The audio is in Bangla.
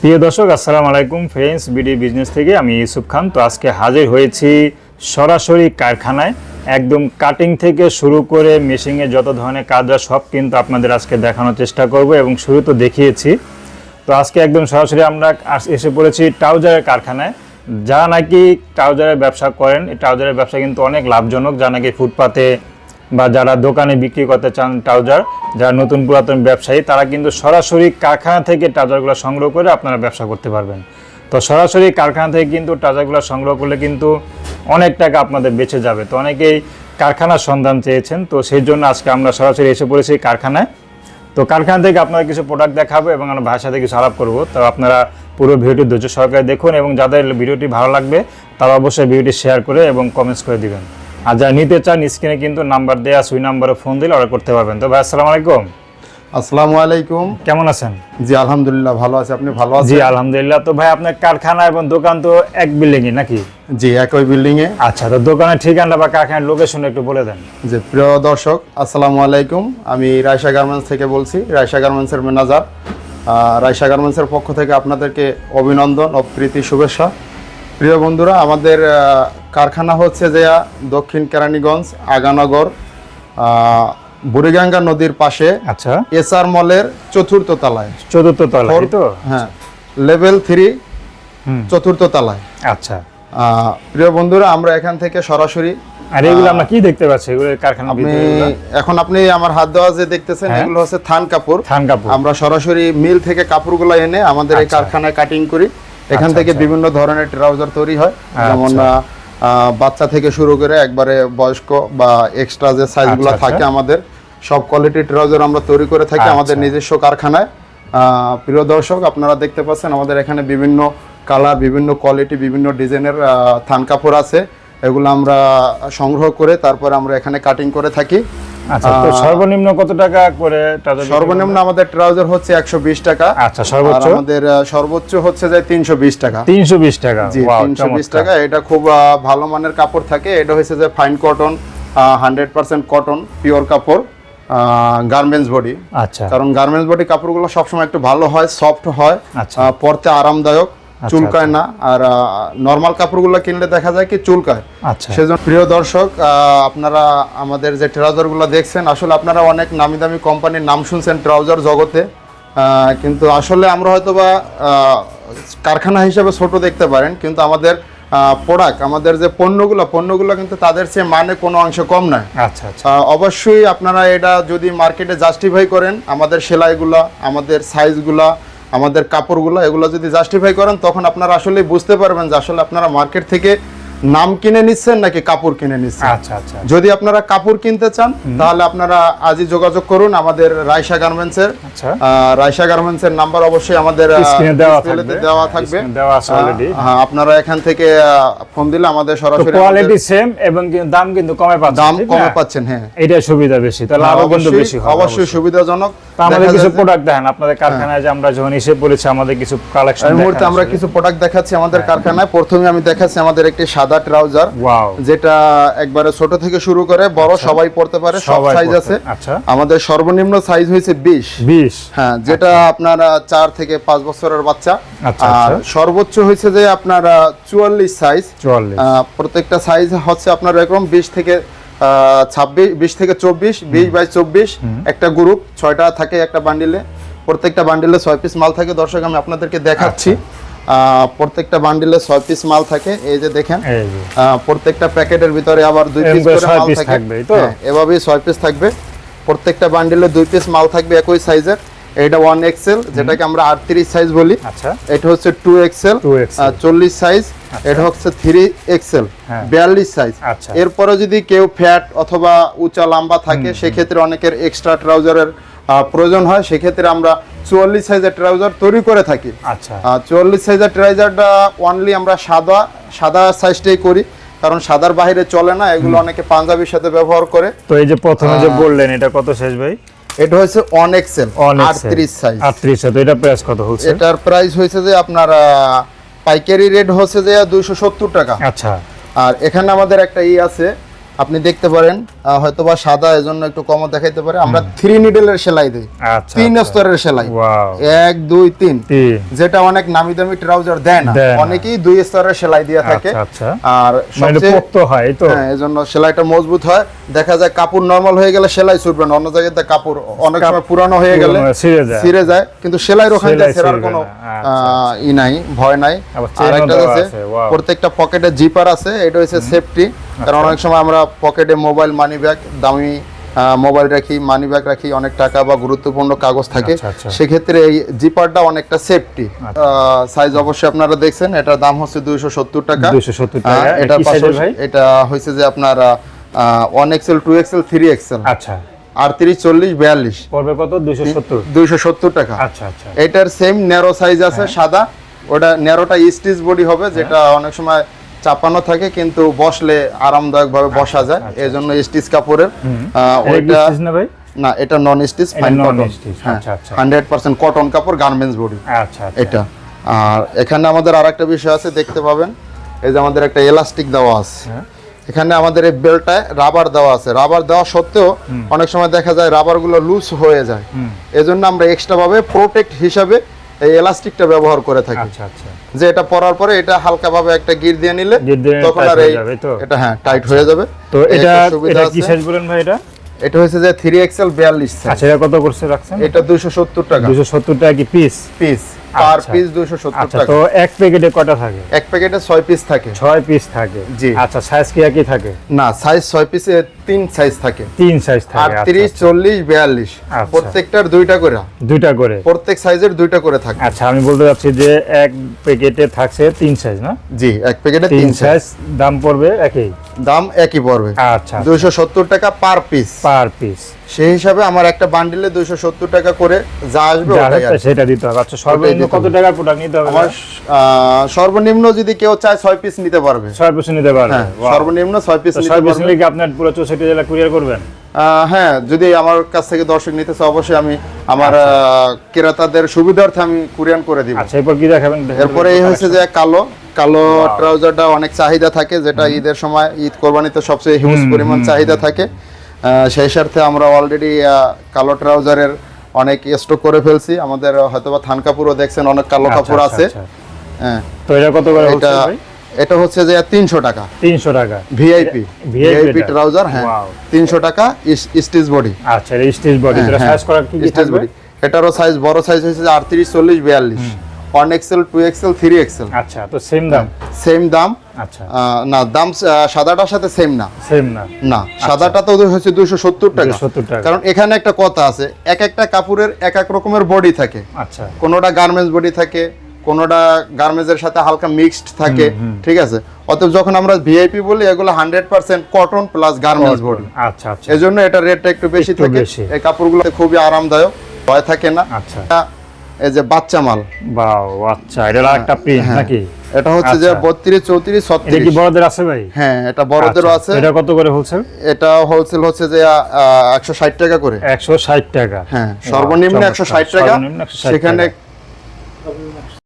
প্রিয় দর্শক, আসসালামু আলাইকুম ফ্রেন্ডস বিডি বিজনেস থেকে আমি ইউসুফ খান। তো আজকে হাজির হয়েছি সরাসরি কারখানায়। একদম কাটিং থেকে শুরু করে মেশিংয়ে যত ধরনের কাজ হয়, সব কিন্তু আপনাদের আজকে দেখানোর চেষ্টা করব এবং শুরু তো দেখিয়েছি। তো আজকে একদম সরাসরি আমরা এসে পড়েছি ট্রাউজারের কারখানায়। যা নাকি ট্রাউজারের ব্যবসা করেন, এই ট্রাউজারের ব্যবসা কিন্তু অনেক লাভজনক। যা নাকি ফুটপাতে বা যারা দোকানে বিক্রি করতে চান ট্রাউজার, যারা নতুন পুরাতন ব্যবসায়ী, তারা কিন্তু সরাসরি কারখানা থেকে ট্রাউজারগুলো সংগ্রহ করে আপনারা ব্যবসা করতে পারবেন। তো সরাসরি কারখানা থেকে কিন্তু ট্রাউজারগুলো সংগ্রহ করলে কিন্তু অনেক টাকা আপনাদের বেঁচে যাবে। তো অনেকেই কারখানার সন্ধান চেয়েছেন, তো সেই জন্য আজকে আমরা সরাসরি এসে পড়েছি কারখানায়। তো কারখানা থেকে আপনারা কিছু প্রোডাক্ট দেখাবো এবং আমরা ভাইয়ের সাথে কিছু আলাপ করব। তো আপনারা পুরো ভিডিওটি ধৈর্য সহকারে দেখুন এবং যাদের ভিডিওটি ভালো লাগবে, তারা অবশ্যই ভিডিওটি শেয়ার করে এবং কমেন্টস করে দিবেন। আর যারা নিতে চান স্ক্রিনে কিন্তু নাম্বার দেওয়া আছে ওই নাম্বারে ফোন দিলে অর্ডার করতে পারবেন। তো ভাই আসসালামু আলাইকুম। আসসালামু আলাইকুম। কেমন আছেন? জি আলহামদুলিল্লাহ ভালো আছি। আপনি ভালো আছেন? জি আলহামদুলিল্লাহ। তো ভাই আপনার কারখানা এবং দোকান তো এক বিল্ডিংয়ে নাকি? জি একই বিল্ডিং এ আচ্ছা তো দোকানের ঠিকানা বা কারখানার লোকেশন একটু বলে দেন। যে প্রিয় দর্শক আসসালামু আলাইকুম। আমি রায়সা গার্মেন্টস থেকে বলছি রায়সা গার্মেন্টসের ম্যানেজার রায়সা গার্মেন্টসের পক্ষ থেকে আপনাদেরকে অভিনন্দন ও প্রীতি শুভেচ্ছা। প্রিয় বন্ধুরা আমাদের কারখানা হচ্ছে যে দক্ষিণ কেরানীগঞ্জ আগানগর বুড়িগঙ্গা নদীর পাশে আচ্ছা। এসআর মলের চতুর্থ তলায়। চতুর্থ তলা এই তো? হ্যাঁ লেভেল থ্রি চতুর্থ তলায়। আচ্ছা। প্রিয় বন্ধুরা আমরা এখান থেকে সরাসরি আর এগুলো আমরা কি দেখতে পাচ্ছি? এগুলো কারখানার আপনি এখন আপনি আমার হাত দেওয়া যে দেখতেছেন হ্যাঁ। এগুলো হচ্ছে থান কাপড়। থান কাপড় আমরা সরাসরি মিল থেকে কাপড়গুলো এনে আমাদের এই আচ্ছা। কারখানায় কাটিং করি। এখান আচ্ছা, থেকে আচ্ছা। বিভিন্ন ধরনের ট্রাউজার তৈরি হয়। যেমন বাচ্চা থেকে শুরু করে একবারে বয়স্ক বা এক্সট্রা যে সাইজগুলো আচ্ছা, থাকে আচ্ছা। আমাদের সব কোয়ালিটি ট্রাউজার আমরা তৈরি করে থাকি আমাদের আচ্ছা। নিজস্ব কারখানায় প্রিয় দর্শক আপনারা দেখতে পাচ্ছেন আমাদের এখানে বিভিন্ন কালার বিভিন্ন কোয়ালিটি বিভিন্ন ডিজাইনের থান কাপড় আছে এগুলো আমরা সংগ্রহ করে তারপর আমরা এখানে কাটিং করে থাকি আচ্ছা তো সর্বনিম্ন কত টাকা করে সর্বনিম্ন আমাদের ট্রাউজার হচ্ছে একশো বিশ টাকা। আচ্ছা সর্বোচ্চ? আমাদের সর্বোচ্চ হচ্ছে যে তিনশো বিশ টাকা। তিনশো বিশ টাকা। জি। টাকা। এটা খুব ভালো মানের কাপড় থাকে। এটা হচ্ছে যে fine cotton hundred percent cotton pure কাপড় গার্মেন্টস বডি আচ্ছা। কারণ গার্মেন্টস বডি কাপড়গুলো সবসময় একটু ভালো হয় সফট হয় আচ্ছা। পরতে আরামদায়ক। চুলকায় না আর নর্মাল কাপড়গুলো কিনলে দেখা যায় কি চুলকায়। আচ্ছা। সেজন্য প্রিয় দর্শক আপনারা আমাদের যে ট্রাউজারগুলো দেখছেন আসলে আপনারা অনেক নামি দামি কোম্পানির নাম শুনছেন ট্রাউজার জগতে কিন্তু আসলে আমরা হয়তো বা কারখানা হিসেবে ছোট দেখতে পারেন কিন্তু আমাদের প্রোডাক্ট আমাদের যে পণ্যগুলো পণ্যগুলো কিন্তু তাদের চেয়ে মানে কোনো অংশ কম নয়। আচ্ছা আচ্ছা। অবশ্যই আপনারা এটা যদি মার্কেটে জাস্টিফাই করেন আমাদের সেলাইগুলা আমাদের সাইজগুলা আমাদের কাপড়গুলো এগুলো যদি জাস্টিফাই করেন তখন আপনারা আসলে বুঝতে পারবেন যে আসলে আপনারা মার্কেট থেকে নাম কিনে নিচ্ছেন নাকি কাপড় কিনে নিচ্ছেন। আচ্ছা আচ্ছা। যদি আপনারা কাপড় কিনতে চান তাহলে আপনারা আজই যোগাযোগ করুন আমাদের রায়সা গার্মেন্টসের আচ্ছা। রায়সা গার্মেন্টসের নাম্বার অবশ্যই আমাদের স্ক্রিনে দেওয়া থাকবে। দেওয়া থাকবে। দেওয়া আছে অলরেডি হ্যাঁ আপনারা এখান থেকে ফোন দিলে আমাদের সরাসরি কোয়ালিটি সেম এবং দাম কিন্তু কমে পাচ্ছে দাম কমে পাচ্ছেন হ্যাঁ। এটা সুবিধা বেশি তাহলে আরও কিন্তু বেশি অবশ্যই। সুবিধাজনক। তো আমাদের কিছু প্রোডাক্ট দেখেন আপনাদের কারখানায় যে আমরা যখন এসে পড়েছি আমাদের কিছু কালেকশন এই মুহূর্তে আমরা কিছু প্রোডাক্ট দেখাচ্ছি আমাদের হ্যাঁ। কারখানায়। প্রথমে আমি দেখাচ্ছি আমাদের একটি সাদা ট্রাউজার যেটা একবারে ছোট থেকে শুরু করে বড় সবাই পড়তে পারে সব সাইজ আছে। আচ্ছা। আমাদের সর্বনিম্ন সাইজ হয়েছে বিশ। 20 হ্যাঁ যেটা আপনার থেকে পাঁচ বছরের বাচ্চা। আচ্ছা, আর আচ্ছা। সর্বোচ্চ হয়েছে যে আপনার চুয়াল্লিশ সাইজ 44 প্রত্যেকটা সাইজ হচ্ছে আপনার এরকম বিশ থেকে ছাব্বিশ বিশ থেকে চব্বিশ বিশ বাই চব্বিশ একটা গ্রুপ ছয়টা থাকে একটা বান্ডিলে প্রত্যেকটা বান্ডিলে ছয় পিস মাল থাকে। দর্শক আমি আপনাদেরকে দেখাচ্ছি। আহ, প্রত্যেকটা বান্ডিলে ছয় পিস মাল থাকে। এই যে দেখেন প্রত্যেকটা প্যাকেটের ভিতরে আবার দুই পিস করে মাল থাকে? হ্যাঁ, এভাবেই ছয় পিস থাকবে। প্রত্যেকটা বান্ডিলে দুই পিস মাল থাকবে একই সাইজের এটা ওয়ান এক্সেল যেটাকে আমরা আটত্রিশ সাইজ বলি। আচ্ছা। এটা হচ্ছে টু এক্সেল 2XL চল্লিশ সাইজ এটা হচ্ছে থ্রি এক্সেল হ্যাঁ। বিয়াল্লিশ সাইজ আচ্ছা। এরপরে যদি কেউ ফ্যাট অথবা উঁচা লম্বা থাকে সেক্ষেত্রে অনেকের এক্সট্রা ট্রাউজারের প্রয়োজন হয়। সেক্ষেত্রে আমরা চুয়াল্লিশ সাইজের ট্রাউজার তৈরি করে থাকি। আচ্ছা। চুয়াল্লিশ সাইজের ট্রাউজারটা অনলি আমরা সাদা সাদা সাইজটাই করি। কারণ সাদার বাইরে চলে না এগুলো অনেকে পাঞ্জাবির সাথে ব্যবহার করে। তো এই যে প্রথমে যে বললেন এটা কত সাইজ ভাই? এটা হচ্ছে অন এক্সেল অনেক আটত্রিশ সাইজ 38 তো এটা প্রাইস কত হচ্ছে? এটার প্রাইস হয়েছে যে আপনার পাইকারি রেট হচ্ছে যে দুইশো সত্তর টাকা। আচ্ছা। আর এখানে আমাদের একটা ই আছে আপনি দেখতে পারেন হয়তো বা সাদা এজন্য একটু কম দেখাইতে পারে। আমরা থ্রি নিডেলের সেলাই দিই। আচ্ছা তিন স্তরের সেলাই। এক দুই তিন। যেটা অনেক নামি দামি ট্রাউজার দেয় না। অনেকেই দুই স্তরের সেলাই দিয়ে থাকে। আচ্ছা। আচ্ছা আর মানে সবচেয়ে হয় তো? এজন্য সেলাইটা মজবুত হয়। দেখা যায় কাপড় নরমাল হয়ে গেলে সেলাই ছুটবে না। অন্য জায়গাতে কাপড় অনেক সময় পুরানো হয়ে গেলে ছিঁড়ে যায়। কিন্তু সেলাই ওখানে ছেঁড়ার কোনো আচ্ছা, ই নাই ভয় নাই। আর একটা আছে, প্রত্যেকটা পকেটে জিপার আছে। এটা হচ্ছে সেফটি কারণ অনেক সময় আমরা পকেটে মোবাইল মানি ব্যাগ দামি মোবাইল রাখি মানি ব্যাগ রাখি অনেক টাকা বা গুরুত্বপূর্ণ কাগজ থাকে। আচ্ছা, আচ্ছা। সেক্ষেত্রে এই জিপারটা অনেকটা সেফটি সাইজ অবশ্যই আপনারা দেখছেন এটার দাম হচ্ছে দুইশো সত্তর টাকা। 270 টাকা। হ্যাঁ, এটা? এটা হয়েছে যে আপনার one XL two XL three XL আচ্ছা। আটত্রিশ চল্লিশ বিয়াল্লিশ। পড়বে কত? দুইশো সত্তর? টাকা। আচ্ছা আচ্ছা। এটার সেম ন্যারো সাইজ আছে হ্যাঁ। সাদা। ওটা ন্যারোটা স্টিচ বডি হবে যেটা অনেক সময় চাপানো থাকে কিন্তু বসলে আরামদায়ক ভাবে বসা যায়। এই জন্য স্টিচ কাপড়ের ওইটা না এটা নন স্টিচ ফাইন কটন আচ্ছা, আচ্ছা। হান্ড্রেড পার্সেন্ট কটন কাপড় গার্মেন্টস বডি আচ্ছা আচ্ছা। এটা। আর এখানে আমাদের আরেকটা বিষয় আছে দেখতে পাবেন। এই যে আমাদের একটা এলাস্টিক দেওয়া আছে। হ্যাঁ। এখানে আমাদের এই বেল্টটায় রাবার দেওয়া আছে। রাবার দেওয়া সত্ত্বেও অনেক সময় দেখা যায় রাবারগুলো লুজ হয়ে যায়। এজন্য আমরা এক্সট্রা ভাবে প্রোটেক্ট হিসাবে এই এলাস্টিকটা ব্যবহার করে থাকি। আচ্ছা আচ্ছা। যে এটা পরার পরে এটা হালকা ভাবে একটা গির দিয়ে নিলে তখন আর এই এটা হ্যাঁ টাইট হয়ে যাবে। তো এটা এটা কি সাইজ বলেন ভাই এটা? এটা হচ্ছে যে থ্রি এক্সেল বিয়াল্লিশ আচ্ছা এটা কত করছে রাখছেন? এটা দুইশো সত্তর টাকা। দুশো সত্তর টাকা কি পিস পিস পার আচ্ছা। পিস দুইশো সত্তর আচ্ছা তো এক প্যাকেটে কটা থাকে? এক প্যাকেটে ছয় পিস থাকে। ছয় পিস থাকে? জি। আচ্ছা সাইজ কি একই থাকে? না সাইজ ছয় পিসে তিন সাইজ থাকে। তিন সাইজ থাকে আচ্ছা, আটত্রিশ চল্লিশ বিয়াল্লিশ। আচ্ছা। প্রত্যেকটার দুইটা করে। দুইটা করে? প্রত্যেক সাইজের দুইটা করে থাকে। আচ্ছা আমি বলতে চাচ্ছি যে এক প্যাকেটে থাকছে তিন সাইজ না? জি এক প্যাকেটে তিন সাইজ দাম পড়বে একই? দাম একই পড়বে। আচ্ছা দুইশো সত্তর টাকা পার পিস পার পিস সেই হিসাবে আমার একটা বান্ডিলে দুইশো সত্তর টাকা করে যা আসবে। সেটা দিতে হবে। আচ্ছা সর্বনিম্ন কত। টাকার প্রোডাক্ট নিতে হবে? আমার সর্বনিম্ন যদি কেউ চায় ছয় পিস নিতে পারবে। ছয় পিস নিতে পারবে। হ্যাঁ সর্বনিম্ন ছয় পিস ছয় পিস নিলে কি আপনার পুরো চৌষট্টি জেলা কুরিয়ার করবেন? হ্যাঁ যদি আমার কাছ থেকে দর্শক নিতে চায় অবশ্যই আমি আমার ক্রেতাদের সুবিধার্থে আমি কুরিয়ান করে দিব। আচ্ছা এরপর কি দেখাবেন? এরপরে এই হয়েছে যে কালো। কালো ট্রাউজারটা অনেক চাহিদা থাকে যেটা ঈদের সময় ঈদ কোরবানিতে সবচেয়ে হিউজ পরিমাণ চাহিদা থাকে। সেই স্বার্থে আমরা অলরেডি কালো ট্রাউজারের অনেক স্টক করে ফেলছি। আমাদের হয়তোবা থান কাপড়ও দেখছেন অনেক কালো আচ্ছা, কাপড় আচ্ছা, আছে। আচ্ছা। হ্যাঁ। তো এটা কত করে এটা হচ্ছে এটা হচ্ছে যে তিনশো টাকা। তিনশো টাকা। VIP VIP? ট্রাউজার হ্যাঁ। তিনশো টাকা স্টিচ বডি। আচ্ছা স্টিচ বডি। হ্যাঁ, সাইজ করা কি কি স্টিচ বডি। এটারও সাইজ বড় সাইজ হয়েছে আটত্রিশ চল্লিশ বিয়াল্লিশ। One XL two XL three XL আচ্ছা তো সেম দাম? সেম দাম। আচ্ছা। না দাম সাদাটার সাথে সেম না। সেম না। না সাদাটা তো হচ্ছে দুশো সত্তর টাকা। 270 টাকা। কারণ এখানে একটা কথা আছে এক একটা কাপড়ের এক এক রকমের বডি থাকে। আচ্ছা। কোনোটা গার্মেন্টস বডি থাকে কোনোটা গার্মেন্টস এর সাথে হালকা মিক্সড থাকে ঠিক আছে? অতএব যখন আমরা ভিআইপি বলি এগুলো hundred percent cotton plus garments body আচ্ছা আচ্ছা। এই জন্য এটা রেটটা একটু বেশি থাকে। এই কাপড়গুলো খুবই আরামদায়ক ভয় থাকে না। আচ্ছা। এই যে বাচ্চা মাল। বাও আচ্ছা এটা একটা প্রিন্ট নাকি? এটা হচ্ছে যে আচ্ছা। বত্রিশ চৌত্রিশ এটা কি বড়দের আছে ভাই? হ্যাঁ এটা বড়দেরও আচ্ছা, আছে। এটা কত করে হোলসেল এটা হোলসেল হচ্ছে যে একশো ষাট টাকা করে। একশো ষাট টাকা। হ্যাঁ সর্বনিম্ন চমৎকার। একশো ষাট টাকা। সেখানে।